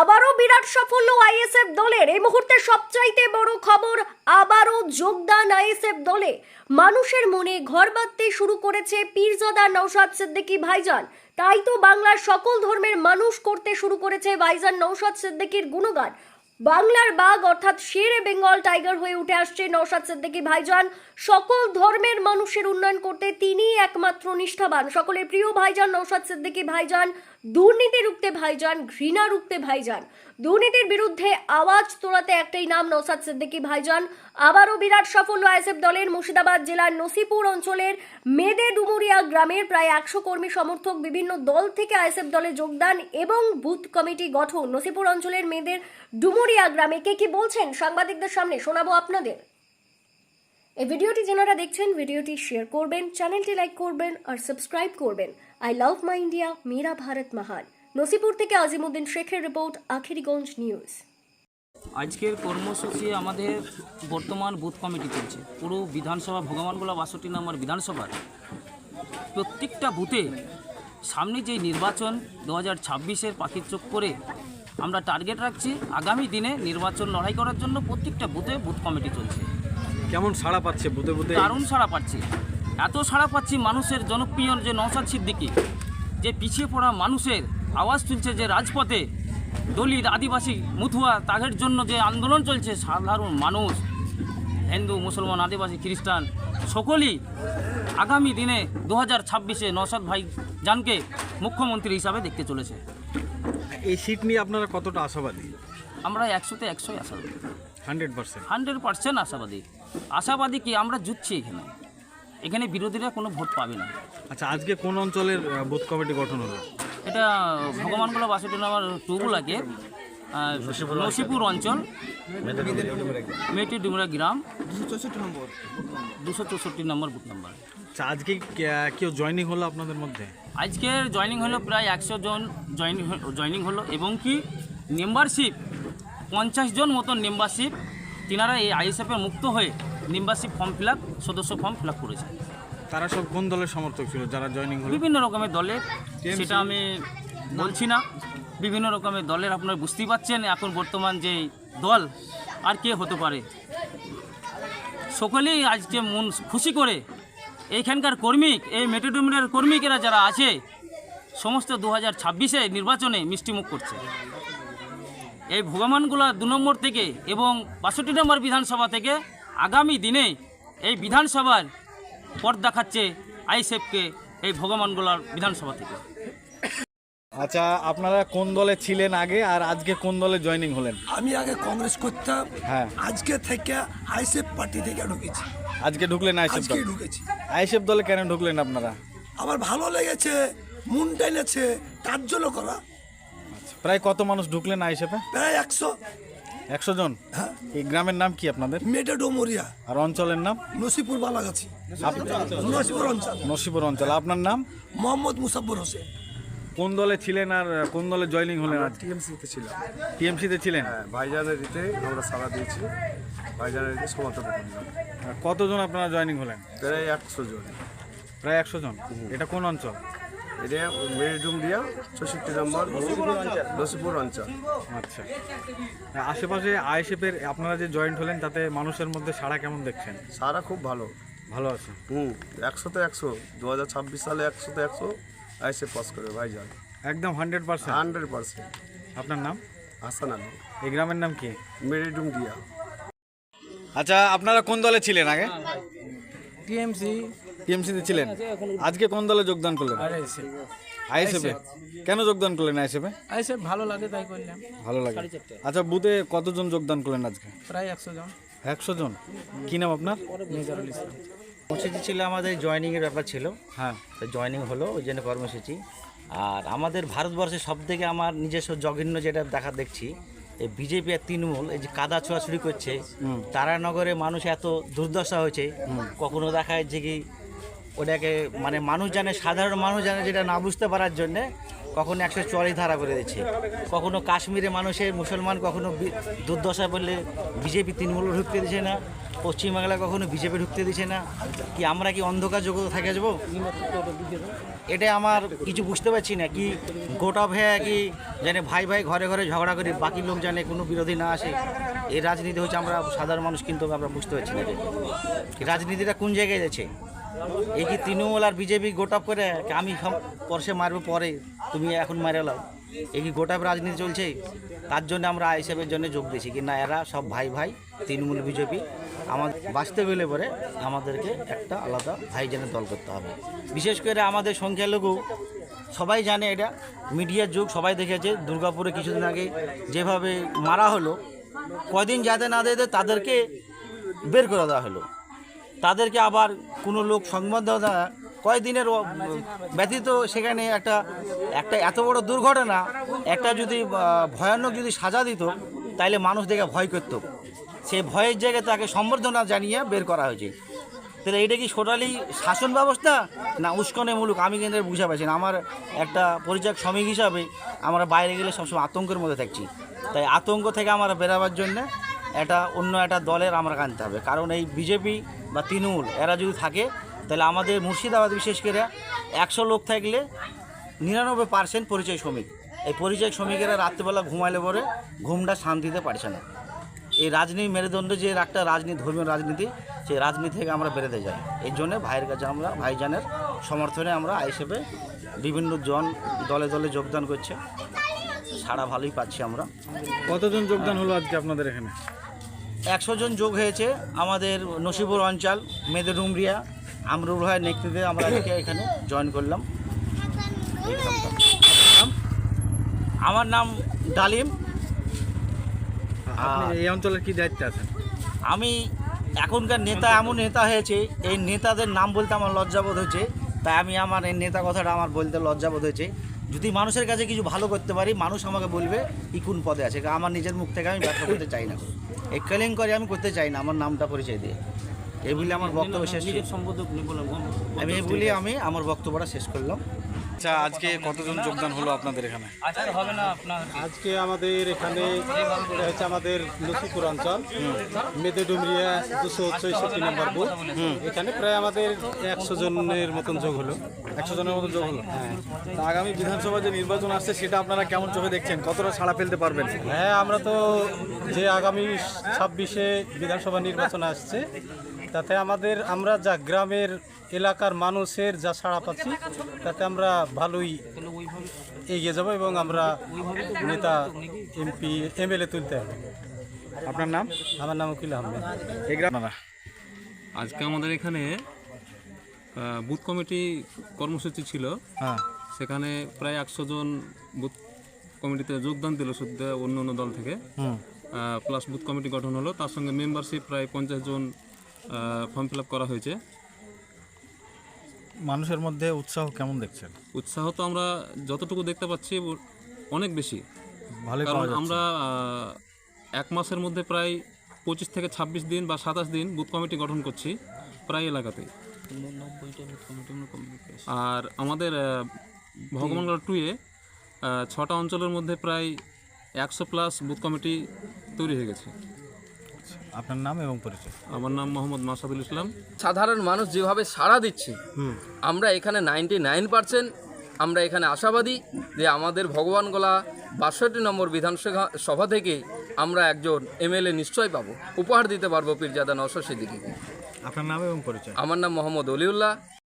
আবারও বিরাট সাফল্য আইএসএফ দলের। এই মুহূর্তে সবচাইতে বড় খবর, আবারও যোগদান আইএসএফ দলে। মানুষের মনে ঘর বাঁধতে শুরু করেছে পীরজাদা নৌসাদ সিদ্দিকী ভাইজান। তাই তো বাংলার সকল ধর্মের মানুষ করতে শুরু করেছে ভাইজান নৌসাদ সিদ্দিকীর গুণগান। বাংলার বাঘ অর্থাৎ শেরে বেঙ্গল টাইগার হয়ে উঠে আসছে নৌসাদ সিদ্দিকী ভাইজান। সকল ধর্মের মানুষের উন্নয়ন করতে তিনিই একমাত্র নিষ্ঠাবান। সকলের প্রিয় ভাইজান নৌসাদ সিদ্দিকী ভাইজান দুর্নীতি রুখতে ভাইজান, ঘৃণা রুখতে ভাইজান। দুর্নীতির বিরুদ্ধে আওয়াজ তোলাতে একটাই নাম নৌসাদ সিদ্দিকী ভাইজান। আবারও বিরাট সাফল্য আইএসএফ দলের মুর্শিদাবাদ জেলার নসিপুর অঞ্চলের মেদে ডুমুরিয়া গ্রামের প্রায় একশো কর্মী সমর্থক বিভিন্ন দল থেকে আইএসএফ দলে যোগদান এবং বুথ কমিটি গঠন। নসিপুর অঞ্চলের মেয়েদের ডুমুরিয়া গ্রামে কে কি বলছেন? সাংবাদিকদের সামনে শোনাবো আপনাদের। এই ভিডিওটি যারা দেখছেন, ভিডিওটি শেয়ার করবেন চ্যানেলটি লাইক করবেন আর সাবস্ক্রাইব করবেন। আই লাভ মাই ইন্ডিয়া মেরা ভারত মহান নসিপুর থেকে আজিমুদ্দিন শেখের রিপোর্ট আখিরিগঞ্জ নিউজ আজকের কর্মসূচি আমাদের বর্তমান বুথ কমিটি চলছে। পুরো বিধানসভা, ভগবানগোলা বাষট্টি নম্বর বিধানসভার প্রত্যেকটা বুথে সামনে যে নির্বাচন দু হাজার ছাব্বিশের পাখির চোখ করে আমরা টার্গেট রাখছি। আগামী দিনে নির্বাচন লড়াই করার জন্য প্রত্যেকটা বুথে বুথ কমিটি চলছে। কেমন সাড়া পাচ্ছে বুধে বুধে? দারুণ সাড়া পাচ্ছি। এত সাড়া পাচ্ছি মানুষের জনপ্রিয় যে নৌসাদ সিদ্দিকি যে পিছিয়ে পড়া মানুষের আওয়াজ তুলছে যে রাজপথে। দলিত আদিবাসী মুথুয়া তাদের জন্য যে আন্দোলন চলছে সাধারণ মানুষ হিন্দু মুসলমান আদিবাসী খ্রিস্টান সকলেই আগামী দিনে দু হাজার ছাব্বিশে নৌসাদ ভাই জানকে মুখ্যমন্ত্রী হিসাবে দেখতে চলেছে। এই সিট নিয়ে আপনারা কতটা আশাবাদী? আমরা একশোতে একশোই আশাবাদী। Hundred percent. হান্ড্রেড পার্সেন্ট আশাবাদী। আশাবাদী কি আমরা জুটছি এখানে? এখানে বিরোধীরা কোনো ভোট পাবে না। আচ্ছা আজকে কোন অঞ্চলের বুথ কমিটি গঠন হলো? এটা ভগবানগুলো ভগবানগোলা বাষট্টি নম্বর টুগুলাকে নসিপুর অঞ্চল। মেটি ডুমরা গ্রাম। দুশো চৌষট্টি নম্বর বুথ নম্বর। আচ্ছা আজকে কেউ জয়নিং হলো আপনাদের মধ্যে? আজকের জয়নিং হলো প্রায় একশো জন জয়নিং জয়নিং হলো এবং কি মেম্বারশিপ পঞ্চাশ জন মতন মেম্বারশিপ তিনারা এই আইএসএফের মুক্ত হয়ে মেম্বারশিপ ফর্ম ফিল আপ সদস্য ফর্ম ফিল আপ করেছে। তারা সব কোন দলের সমর্থক ছিল? যারা জয়নিং হলো? বিভিন্ন রকমের দলের সেটা আমি বলছি না। বিভিন্ন রকমের দলের আপনারা বুঝতেই পাচ্ছেন এখন বর্তমান যে দল আর কে হতে পারে। সকলেই আজকে মন খুশি করে এইখানকার কর্মী এই মেট্রোডোমিনের কর্মীকেরা যারা আছে সমস্ত দু হাজার ছাব্বিশে নির্বাচনে মিষ্টিমুখ করছে। এই ভগবানগুলা দু নম্বর থেকে এবং বাষট্টি নম্বর বিধানসভা থেকে আগামী দিনে এই বিধানসভার পথ দেখাচ্ছে আইসেফকে এই ভগবানগোলার বিধানসভা থেকে। আচ্ছা আপনারা কোন দলে ছিলেন আগে আর আজকে কোন দলে জয়নিং হলেন? আমি আগে কংগ্রেস করতাম হ্যাঁ। আজকে থেকে আইসেফ পার্টি থেকে ঢুকেছি। আজকে ঢুকলেন আইসেফ দলে? ঢুকেছি। আইসেফ দলে কেন ঢুকলেন আপনারা? আমার ভালো লেগেছে মন টেনেছে তার জন্য করা। প্রায় কত মানুষ ঢুকলেন আইসেফে প্রায় একশো। একশো জন? হ্যাঁ। এই গ্রামের নাম কি আপনাদের? মেটে ডোমরিয়া। আর অঞ্চলের নাম? নসিপুর বালাগাছি। নসিপুর অঞ্চল। নসিপুর অঞ্চল। আপনার নাম? মোহাম্মদ মুসাফর হোসেন। কোন দলে ছিলেন আর কোন দলে জয়নিং হলেন আজ? টিএমসিতে ছিলাম। টিএমসিতে ছিলেন? হ্যাঁ ভাইজানের দিতে আমরা সারা দিয়েছি। ভাইজানের রীতে সমর্থন করলাম। কতজন আপনারা জয়নিং হলেন? প্রায় একশো জন। প্রায় একশো জন। এটা কোন অঞ্চল? এটা মেরিডুমরিয়া চৌষট্টি নম্বর লসিপুর অঞ্চল। আচ্ছা। আশেপাশে আইএসএফের আপনারা যে জয়েন্ট হলেন তাতে মানুষের মধ্যে সাড়া কেমন দেখছেন? সারা খুব ভালো। ভালো আছে? হুম একশোতে একশো দু হাজার ছাব্বিশ সালে একশোতে একশো আইসে পাস করে ভাইজান। একদম হান্ড্রেড পার্সেন্ট? Hundred percent. আপনার নাম? হাসান আলী। এই গ্রামের নাম কি? মেরিডুমরিয়া আচ্ছা আপনারা কোন দলে ছিলেন আগে? টিএমসি। টিএমসিতে ছিলেন? আজকে কোন দলে যোগদান করলেন? আইএসএফে। কেন যোগদান করলেন আইএসএফে? এসে ভালো লাগে তাই করলাম। ভালো লাগে। আচ্ছা বুথে কতজন যোগদান করলেন আজকে? প্রায় একশো জন। একশো জন? কি নাম আপনার? মেজরুল ইসলাম। কর্মসূচি ছিল আমাদের জয়নিংয়ের ব্যাপার ছিল। হ্যাঁ। তো জয়নিং হলো ওই জন্য কর্মসূচি। আর আমাদের ভারতবর্ষে সব থেকে আমার নিজস্ব জঘন্য যেটা দেখা দেখছি এই বিজেপি আর তৃণমূল এই যে কাদা ছোঁয়াছুড়ি করছে তারানগরে মানুষ এত দুর্দশা হয়েছে কখনো দেখা যাচ্ছে কি ওটাকে মানে মানুষ জানে, সাধারণ মানুষ জানে যেটা না বুঝতে পারার জন্যে কখনো একশো চুয়াল্লিশ ধারা করে দিচ্ছে। কখনো কাশ্মীরে মানুষের মুসলমান, কখনো দুর্দশা বললে বিজেপি তৃণমূল ঢুকতে দিচ্ছে না পশ্চিমবাংলা কখনো বিজেপি ঢুকতে দিচ্ছে না। কি আমরা কি অন্ধকার জগতে থেকে যাব এটা আমার কিছু বুঝতে পারছি না, কি গোটা ভেয়া কি জানে ভাই ভাই ঘরে ঘরে ঝগড়া করি বাকি লোক জানে কোনো বিরোধী না আসে। এই রাজনীতি হচ্ছে আমরা সাধারণ মানুষ কিন্তু আমরা বুঝতে পারছি না রাজনীতিটা কোন জায়গায় যাচ্ছে। এই কি তৃণমূল আর বিজেপি গোটাপ করে? আমি পরশে মারবো পরে। তুমি এখন মারে লাও। এই কি গোটাপ রাজনীতি চলছে? তার জন্য আমরা আইসেফের জন্য যোগ দিয়েছি। কি না, এরা সব ভাই ভাই, তৃণমূল, বিজেপি, আমাদের বাঁচতে গেলে পরে আমাদেরকে একটা আলাদা ভাইজানের দল করতে হবে। বিশেষ করে আমাদের সংখ্যালঘু, সবাই জানে এটা। মিডিয়ার যুগ, সবাই দেখেছে। দুর্গাপুরে কিছুদিন আগে যেভাবে মারা হলো, কদিন যাতে না দেয় তাদেরকে বের করে দেওয়া হলো। তাদেরকে আবার কোনো লোক সংবাদ দেওয়া কয়েকদিনের ব্যতীত সেখানে একটা একটা এত বড় দুর্ঘটনা, একটা যদি ভয়ানক যদি সাজা দিত, তাইলে মানুষ দেখে ভয় করতো। সেই ভয়ের জায়গায় তাকে সম্বর্ধনা জানিয়ে বের করা হয়েছে। তাহলে এটা কি সোটালি শাসন ব্যবস্থা, না উস্কনে মূলক? আমি কিন্তু বুঝা পাচ্ছি না। আমার একটা পরিচয় শ্রমিক হিসাবে আমরা বাইরে গেলে সবসময় আতঙ্কের মধ্যে থাকছি। তাই আতঙ্ক থেকে আমরা বেরাবার জন্য এটা অন্য একটা দলের আমরা আনতে হবে। কারণ এই বিজেপি বা তৃণমূল, এরা যদি থাকে, তাহলে আমাদের মুর্শিদাবাদ বিশেষ করে একশো লোক থাকলে নিরানব্বই পার্সেন্ট পরিচয় শ্রমিক। এই পরিচয় শ্রমিকেরা রাত্রিবেলা ঘুমাইলে পরে ঘুমটা শান্তিতে পারছে না। এই রাজনীতি মেরুদণ্ড যে একটা রাজনীতি, ধর্মীয় রাজনীতি, সেই রাজনীতি থেকে আমরা বেরোতে যাই এই জন্য ভাইয়ের কাছে আমরা, ভাইজানের সমর্থনে আমরা হিসেবে বিভিন্ন জন দলে দলে যোগদান করছে। সারা ভালোই পাচ্ছি আমরা। কতজন যোগদান হলো আজকে আপনাদের এখানে? একশো জন যোগ হয়েছে আমাদের নসিপুর অঞ্চল মেদের ডুমরিয়া আমরুল ভাইয়ের নেতৃত্বে আমরা আজকে এখানে জয়েন করলাম। আমার নাম ডালিম। এই অঞ্চলের কি দায়িত্বে আছেন? আমি এখনকার নেতা এমন নেতা হয়েছে এই নেতাদের নাম বলতে আমার লজ্জাবোধ হচ্ছে তাই আমি আমার এই নেতা কথাটা আমার বলতে লজ্জাবোধ হয়েছে। যদি মানুষের কাছে কিছু ভালো করতে পারি মানুষ আমাকে বলবে কি কোন পদে আছে। আমার নিজের মুখ থেকে আমি ব্যর্থ করতে চাই না। এই করে আমি করতে চাই না আমার নামটা পরিচয় দিয়ে। এই বলে আমার বক্তব্য শেষ আমি এই বলে আমি আমার বক্তব্যটা শেষ করলাম। আচ্ছা আজকে কতজন যোগদান হলো আপনাদের এখানে? আজকে হবে না আপনার? আজকে আমাদের এখানে এটা হচ্ছে আমাদের লক্ষ্মীপুর অঞ্চল। মেদে ডুমরিয়া দুশো চৌষট্টি নম্বর বুথ। এখানে প্রায় আমাদের একশো জনের মতন যোগ হলো। একশো জনের মতো যোগ হলো? তা আগামী বিধানসভা যে নির্বাচন আসছে সেটা আপনারা কেমন চোখে দেখছেন? কতটা সাড়া ফেলতে পারবেন? হ্যাঁ আমরা তো যে আগামী ছাব্বিশে বিধানসভা নির্বাচন আসছে তাতে আমাদের আমরা যা গ্রামের এলাকার মানুষের যা সাড়া পাচ্ছি তাতে আমরা ভালোই এগিয়ে যাব এবং আমরা নেতা এমপি এমএলএ তুলতে হবে। আপনার নাম? আমার নাম উকিল আহমেদ। এই গ্রাম আপনারা আজকে আমাদের এখানে বুথ কমিটি কর্মসূচি ছিল। হ্যাঁ। সেখানে প্রায় একশো জন বুথ কমিটিতে যোগদান দিল শুদ্ধ অন্য অন্য দল থেকে। প্লাস বুথ কমিটি গঠন হলো। তার সঙ্গে মেম্বারশিপ প্রায় পঞ্চাশ জন ফর্ম ফিল আপ করা হয়েছে। মানুষের মধ্যে উৎসাহ কেমন দেখছেন? উৎসাহ তো আমরা যতটুকু দেখতে পাচ্ছি অনেক বেশি। ভালোই কারণ আমরা এক মাসের মধ্যে প্রায় পঁচিশ থেকে ছাব্বিশ দিন বা সাতাশ দিন বুথ কমিটি গঠন করছি প্রায় এলাকাতে। আর আমাদের ভগবানগড় টুয়ে ছটা অঞ্চলের মধ্যে প্রায় একশো প্লাস বুথ কমিটি তৈরি হয়ে গেছে। আপনার নাম এবং পরিচয়। আমার নাম মোহাম্মদ মাসাদুল ইসলাম। সাধারণ মানুষ যেভাবে সাড়া দিচ্ছে আমরা এখানে নাইনটি নাইন পার্সেন্ট আমরা এখানে আশাবাদী যে আমাদের ভগবান গোলা বাষট্টি নম্বর বিধানসভা সভা থেকে আমরা একজন এমএলএ নিশ্চয় পাবো। উপহার দিতে পারব পীরজাদা নশো সিদ্দিকিকে। আপনার নাম এবং পরিচয়। আমার নাম মোহাম্মদ অলিউল্লাহ।